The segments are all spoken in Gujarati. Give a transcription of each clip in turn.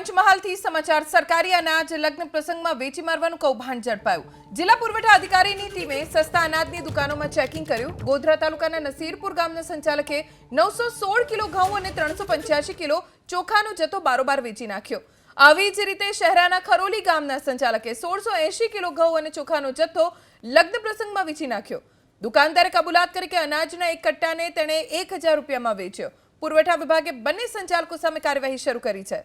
પંચમહાલથી સમાચાર. સરકારી અનાજ લગ્ન પ્રસંગમાં વેચી મારવાનું કૌભાંડ ઝડપાયું. જિલ્લા પુરવઠા અધિકારીની ટીમે સસ્તા અનાજની દુકાનોમાં ચેકિંગ કર્યું. ગોધરા તાલુકાના નસીરપુર ગામના સંચાલકે નવસો સોળ કિલો ઘઉં અને ત્રણસો પંચ્યાસી કિલો ચોખાનો જથ્થો બારોબાર વેચી નાખ્યો. આવી જ રીતે શહેરાના ખરોલી ગામના સંચાલકે સોળસો એંશી કિલો ઘઉં અને ચોખાનો જથ્થો લગ્ન પ્રસંગમાં વેચી નાખ્યો. દુકાનદારે કબૂલાત કરી કે અનાજના એક કટ્ટાને તેણે એક હજાર રૂપિયામાં વેચ્યો. પુરવઠા વિભાગે બંને સંચાલકો સામે કાર્યવાહી શરૂ કરી છે.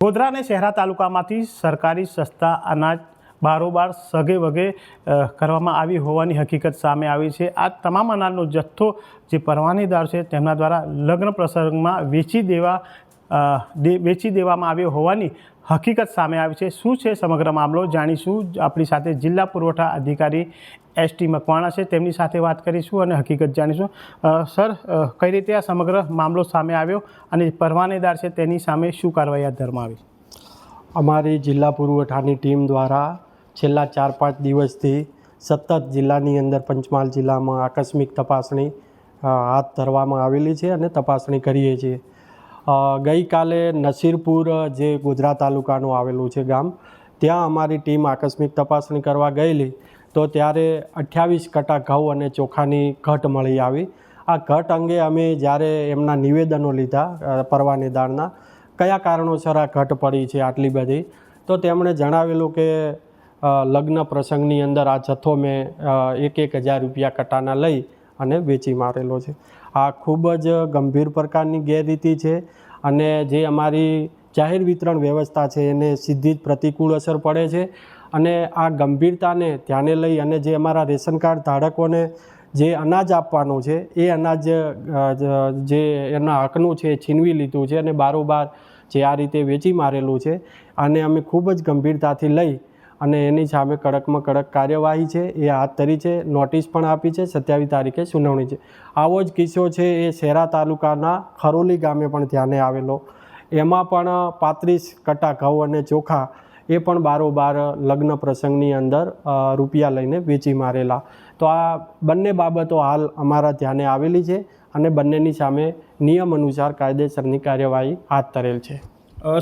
ગોધરા અને શહેરા તાલુકામાંથી સરકારી સસ્તા અનાજ બારોબાર સગે વગે કરવામાં આવી હોવાની હકીકત સામે આવી છે. આ તમામ અનાજનો જથ્થો જે પરવાનીદાર છે તેમના દ્વારા લગ્ન પ્રસંગમાં વેચી દેવા વેચી દેવામાં આવ્યો હોવાની હકીકત સામે આવી છે. શું છે સમગ્ર મામલો? જાણીશું. આપણી સાથે જિલ્લા પુરવઠા અધિકારી એસ ટી મકવાણા છે. તેમની સાથે વાત કરીશું અને હકીકત જાણીશું. સર કઈ રીતે આ સમગ્ર મામલો સામે આવ્યો અને પરવાનેદાર છે તેની સામે શું કાર્યવાહી હાથ ધરવામાં આવી? અમારી જિલ્લા પુરવઠાની ટીમ દ્વારા છેલ્લા ચાર પાંચ દિવસથી સતત જિલ્લાની અંદર પંચમહાલ જિલ્લામાં આકસ્મિક તપાસણી હાથ ધરવામાં આવેલી છે અને તપાસણી કરીએ છીએ. ગઈકાલે નસીરપુર, જે ગોધરા તાલુકાનું આવેલું છે ગામ, ત્યાં અમારી ટીમ આકસ્મિક તપાસણી કરવા ગયેલી. તો ત્યારે અઠ્યાવીસ કટા ઘઉં અને ચોખાની ઘટ મળી આવી. આ ઘટ અંગે અમે જ્યારે એમના નિવેદનો લીધા પરવાની પરવાનેદારના કયા કારણોસર આ ઘટ પડી છે આટલી બધી, તો તેમણે જણાવેલું કે લગ્ન પ્રસંગની અંદર આ જથ્થો મેં એક એક હજાર રૂપિયા કટાના લઈ અને વેચી મારેલો છે. આ ખૂબ જ ગંભીર પ્રકારની ગેરરીતિ છે અને જે અમારી જાહેર વિતરણ વ્યવસ્થા છે એને સીધી જ પ્રતિકૂળ અસર પડે છે અને આ ગંભીરતાને ધ્યાને લઈ અને જે અમારા રેશન કાર્ડ ધારકોને જે અનાજ આપવાનું છે, એ અનાજ જે એના હકનું છે, છીનવી લીધું છે અને બારોબાર જે આ રીતે વેચી મારેલું છે અને અમે ખૂબ જ ગંભીરતાથી લઈ અને એની સામે કડકમાં કડક કાર્યવાહી છે, એ હાથ ધરી છે, નોટિસ પણ આપી છે, સત્યાવીસ તારીખે સુનાવણી છે. આવો જ કિસ્સો છે, એ શેરા તાલુકાના ખરોલી ગામે પણ ધ્યાને આવેલો. એમાં પણ પાંત્રીસ કટા ઘઉં અને ચોખા એ પણ બારોબાર લગ્ન પ્રસંગની અંદર રૂપિયા લઈને વેચી મારેલા. તો આ બંને બાબતો હાલ અમારા ધ્યાને આવેલી છે અને બંનેની સામે નિયમ અનુસાર કાયદેસરની કાર્યવાહી હાથ ધરેલ છે.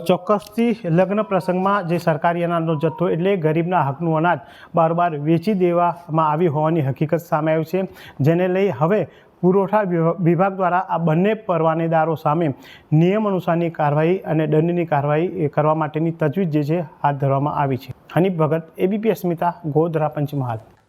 ચોક્કસથી લગ્ન પ્રસંગમાં જે સરકારી અનાજનો જથ્થો એટલે ગરીબના હકનું અનાજ બારબાર વેચી દેવામાં આવી હોવાની હકીકત સામે આવી છે. જેને લઈ હવે પુરવઠા વિભા- વિભાગ દ્વારા આ બંને પરવાનેદારો સામે નિયમ અનુસારની કાર્યવાહી અને દંડની કાર્યવાહી કરવા માટેની તજવીજ જે છે હાથ ધરવામાં આવી છે. હનીફ ભગત એબીપી અસ્મિતા ગોધરા, પંચમહાલ.